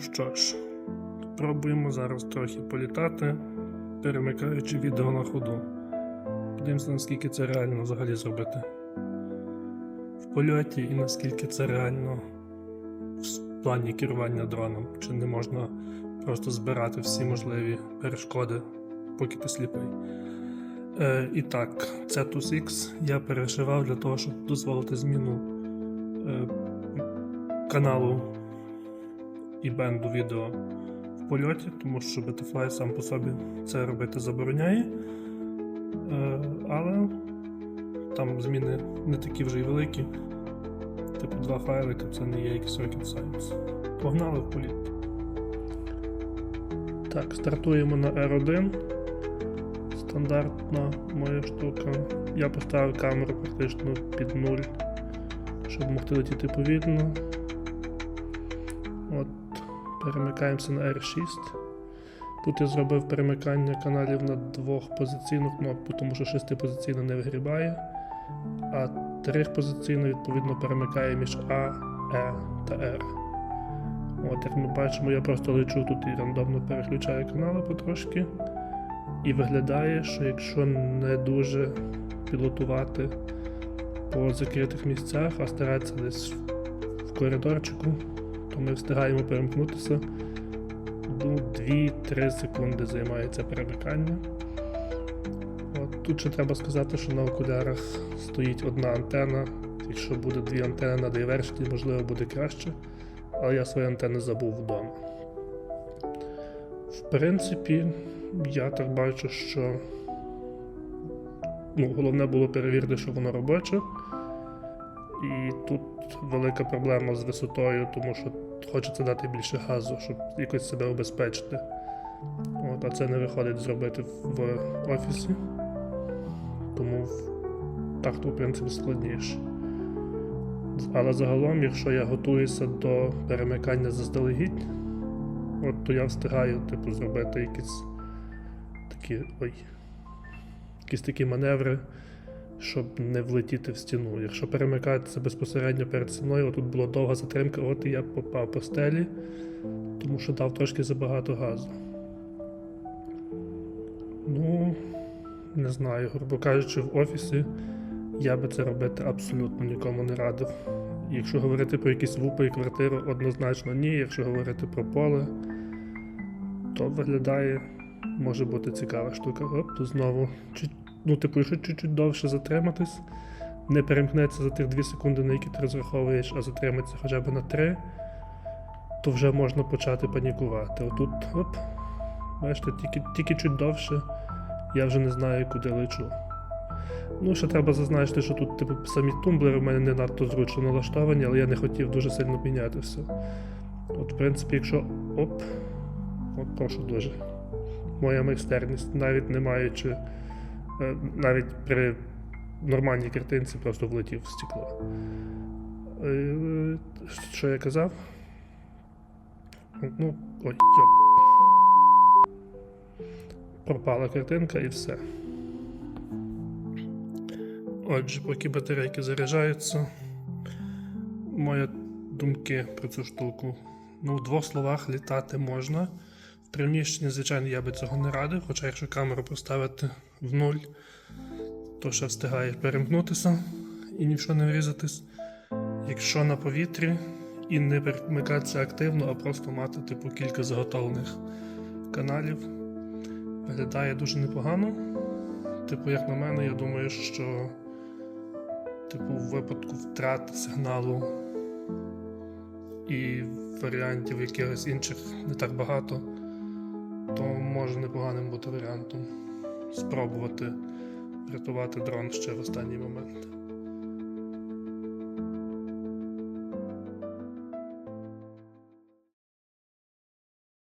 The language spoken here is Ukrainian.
Що ж, пробуємо зараз трохи політати, перемикаючи відео на ходу. Подивимося, наскільки це реально взагалі зробити. В польоті і наскільки це реально в плані керування дроном. Чи не можна просто збирати всі можливі перешкоди, поки ти сліпий. Е, і так, Cetus X я перешивав для того, щоб дозволити зміну е, каналу і бенду відео в польоті, тому що Betafly сам по собі це робити забороняє. Е, але там зміни не такі вже й великі. Типу два файлики це не є якийсь rocket science. Погнали в політ. Так, стартуємо на R1. Стандартна моя штука. Я поставив камеру практично під нуль, щоб могти летіти повільно. От, перемикаємося на R6. Тут я зробив перемикання каналів на двохпозиційну кнопку, тому що шестипозиційна не вигрібає, а трьохпозиційна відповідно перемикає між А, Е та R. От, як ми бачимо, я просто лечу тут і рандомно переключаю канали потрошки. І виглядає, що якщо не дуже пілотувати по закритих місцях, а старатися десь в коридорчику, то ми встигаємо перемкнутися. Ну, 2-3 секунди займає це перемикання. От, тут ще треба сказати, що на окулярах стоїть одна антена. Якщо буде дві антени на дайверсіті, можливо буде краще. Але я свої антени забув вдома. В принципі, я так бачу, що ну, головне було перевірити, що воно робоче. І тут велика проблема з висотою, тому що хочеться дати більше газу, щоб якось себе обезпечити. От, а це не виходить зробити в офісі. Тому так то, в принципі, складніше. Але загалом, якщо я готуюся до перемикання заздалегідь, от то я встигаю типу, зробити якісь такі. ой. Якісь такі маневри, щоб не влетіти в стіну. Якщо перемикатися безпосередньо перед стіною, тут була довга затримка, от і я попав по стелі, тому що дав трошки забагато газу. Ну, не знаю, грубо кажучи, в офісі я би це робити абсолютно нікому не радив. Якщо говорити про якісь вупи і квартиру, однозначно ні. Якщо говорити про поле, то виглядає, може бути цікава штука. Оп, знову. Чуть, ну, типу, якщо чуть-чуть довше затриматись, не перемкнеться за тих 2 секунди, на які ти розраховуєш, а затримається хоча б на 3, то вже можна почати панікувати. Отут, оп, бачите, тільки, тільки чуть довше, я вже не знаю, куди лечу. Ну, ще треба зазначити, що тут, типу, самі тумблери в мене не надто зручно налаштовані, але я не хотів дуже сильно міняти все. От, в принципі, якщо. Оп. От прошу дуже. Моя майстерність, навіть не маючи. Е, Навіть при нормальній картинці просто влетів в стекло. Е, Що я казав? Ну, ой, йоп. Пропала картинка і все. Отже, поки батарейки заряджаються, мої думки про цю штуку. Ну, в двох словах літати можна. В приміщенні, звичайно, я би цього не радив, хоча якщо камеру поставити в нуль, то ще встигаєш перемкнутися і ні в що не врізатись. Якщо на повітрі і не перемикатися активно, а просто мати типу кілька заготовлених каналів, виглядає дуже непогано. Типу, як на мене, я думаю, що типу, в випадку втрати сигналу і варіантів якихось інших не так багато, то може непоганим бути варіантом спробувати рятувати дрон ще в останній момент.